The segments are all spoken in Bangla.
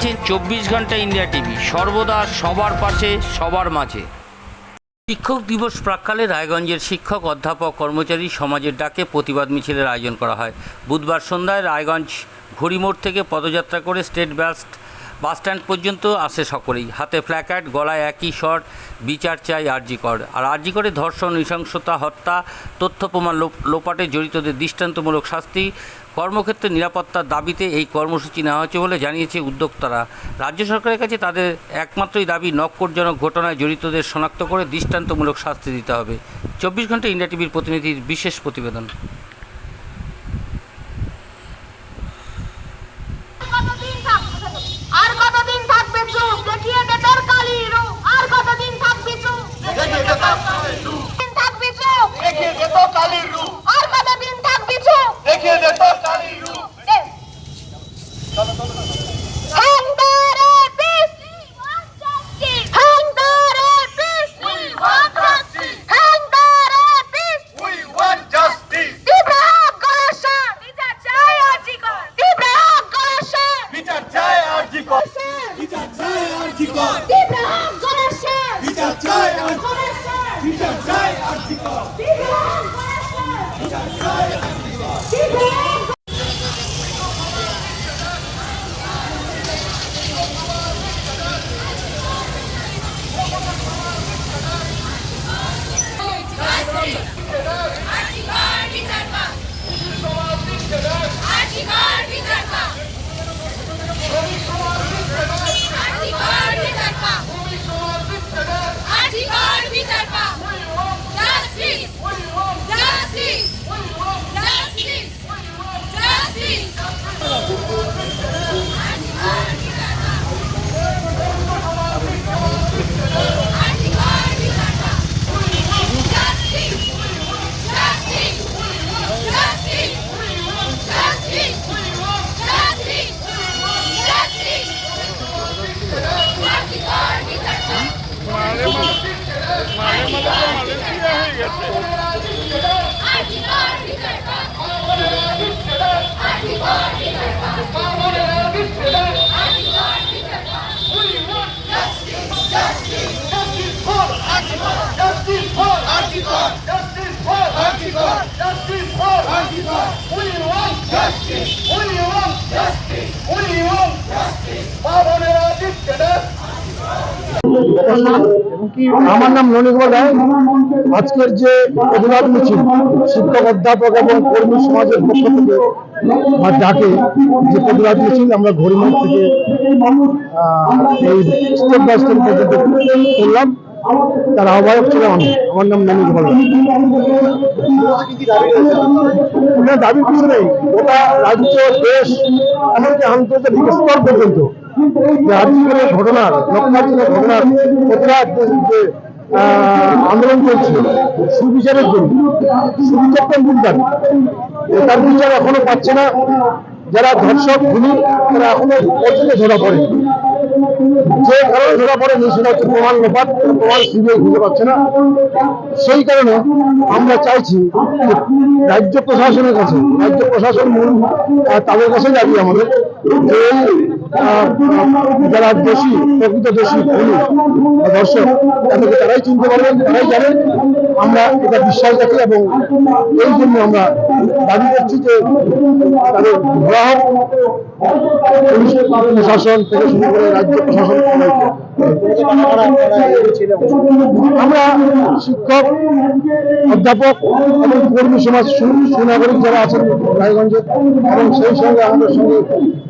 দেখছেন চব্বিশ ঘণ্টা ইন্ডিয়া টিভি। সর্বদা সবার পাশে, সবার মাঝে। শিক্ষক দিবস প্রাক্কালে রায়গঞ্জের শিক্ষক, অধ্যাপক, কর্মচারী সমাজের ডাকে প্রতিবাদ মিছিলের আয়োজন করা হয়। বুধবার সন্ধ্যায় রায়গঞ্জ ঘড়িমোড় থেকে পদযাত্রা করে স্টেট বাস বাসস্ট্যান্ড পর্যন্ত আসে সকলেই। হাতে প্ল্যাকার্ড গলায় একই স্বর বিচার চাই আরজিকর আর আরজিকরে ধর্ষণ, নৃশংসতা, হত্যা, তথ্য প্রমাণ, লোপ- লোপাটে জড়িতদের দৃষ্টান্তমূলক শাস্তি, কর্মক্ষেত্রে নিরাপত্তার দাবিতে এই কর্মসূচি নেওয়া হয়েছে বলে জানিয়েছে উদ্যোক্তারা। রাজ্য সরকারের কাছে তাদের একমাত্রই দাবি, নক্করজনক ঘটনায় জড়িতদের শনাক্ত করে দৃষ্টান্তমূলক শাস্তি দিতে হবে। চব্বিশ ঘণ্টা ইন্ডিয়া টিভির প্রতিনিধির বিশেষ প্রতিবেদন। দেখিয়ে আমার নাম ননী রায়। আজকের যে প্রতিবাদ মিছিল, শিক্ষক অধ্যাপক এবং কর্মী সমাজের পক্ষ থেকে বা ডাকে যে প্রতিবাদ মিছিল, আমরা ঘড়িমাঠ থেকে এই স্টেট বাই স্টেট পর্যন্ত করলাম। তার আহ্বায়ক ছিলাম আমি আমার নাম ননী রায়। দাবি কিছু নেই। গোটা রাজ্য, দেশ, এমনকি আন্তর্জাতিক স্তর পর্যন্ত আজকের ঘটনার লক্ষাধিক ঘটনার প্রতিবাদ যে আন্দোলন চলছে সুবিচারের জন্য সুবিচারটা মূল দাবি তার বিচার এখনও পাচ্ছে না যারা ধর্ষক খুনি তারা এখনও পর্যন্ত ধরা পড়ে যে কারণে ধরা পড়েনি সেটা হচ্ছে প্রমাণ লোপাট প্রমাণ সিবিআই খুঁজে পাচ্ছে না। সেই কারণে আমরা চাইছি রাজ্য প্রশাসনের কাছে রাজ্য প্রশাসন মূল তাদের কাছে দাবি আমাদের এই, যারা দোষী প্রকৃত দোষী বা দর্শক তাদেরকে তারাই চিনতে পারবেন তারাই জানেন। আমরা এটা বিশ্বাস রাখি এবং এই জন্য আমরা দাবি করছি যে তাদের প্রশাসন থেকে শুরু করে রাজ্য প্রশাসন আমরা শিক্ষক, অধ্যাপক এবং কর্মী সমাজ সুনাগরিক যারা আছেন রায়গঞ্জে এবং সেই সঙ্গে আমাদের সঙ্গে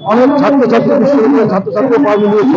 অনেক ছাত্রছাত্রী বিশ্ববিদ্যালয়ের ছাত্রছাত্রী পাওয়া হয়েছে